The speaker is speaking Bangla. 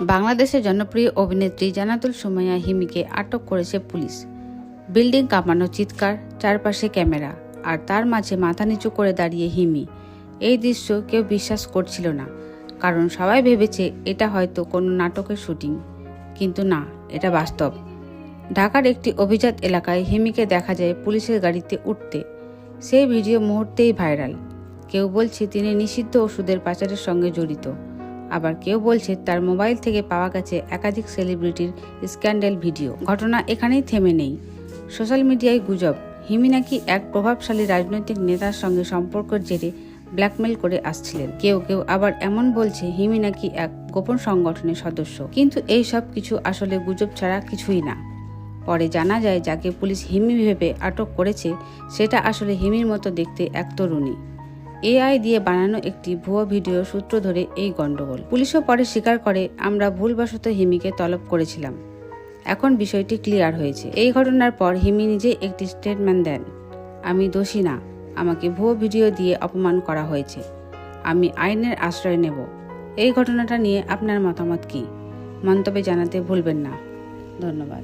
বাংলাদেশের জনপ্রিয় অভিনেত্রী জানাতুল সুমাইয়া হিমিকে আটক করেছে পুলিশ। বিল্ডিং কাঁপানো চিৎকার, চারপাশে ক্যামেরা, আর তার মাঝে মাথা নিচু করে দাঁড়িয়ে হিমি। এই দৃশ্য কেউ বিশ্বাস করছিল না, কারণ সবাই ভেবেছে এটা হয়তো কোনো নাটকের শুটিং। কিন্তু না, এটা বাস্তব। ঢাকার একটি অভিজাত এলাকায় হিমিকে দেখা যায় পুলিশের গাড়িতে উঠতে। সেই ভিডিও মুহূর্তেই ভাইরাল। কেউ বলছে তিনি নিষিদ্ধ ওষুধের পাচারের সঙ্গে জড়িত। আবার কেউ বলছে তার মোবাইল থেকে পাওয়া গেছে একাধিক সেলিব্রিটির স্ক্যান্ডেল ভিডিও। ঘটনা এখানেই থেমে নেই। সোশ্যাল মিডিয়ায় গুজব। হিমি নাকি এক প্রভাবশালী রাজনৈতিক নেতার সঙ্গে সম্পর্কের জেরে ব্ল্যাকমেল করে আসছিলেন। কেউ কেউ আবার এমন বলছে হিমি নাকি এক গোপন সংগঠনের সদস্য। কিন্তু এই সব কিছু আসলে গুজব ছাড়া কিছুই না। পরে জানা যায়, যাকে পুলিশ হিমি ভেবে আটক করেছে, সেটা আসলে হিমির মতো দেখতে এক তরুণী। এআই দিয়ে বানানো একটি ভুয়ো ভিডিও সূত্র ধরে এই গন্ডগোল। পুলিশও পরে স্বীকার করে আমরা ভুলবশত হিমিকে তলব করেছিলাম। এখন বিষয়টি ক্লিয়ার হয়েছে। এই ঘটনার পর হিমি নিজে একটি স্টেটমেন্ট দেন, আমি দোষী না। আমাকে ভুয়ো ভিডিও দিয়ে অপমান করা হয়েছে। আমি আইনের আশ্রয় নেব। এই ঘটনাটা নিয়ে আপনার মতামত কি? মন্তব্যে জানাতে ভুলবেন না। ধন্যবাদ।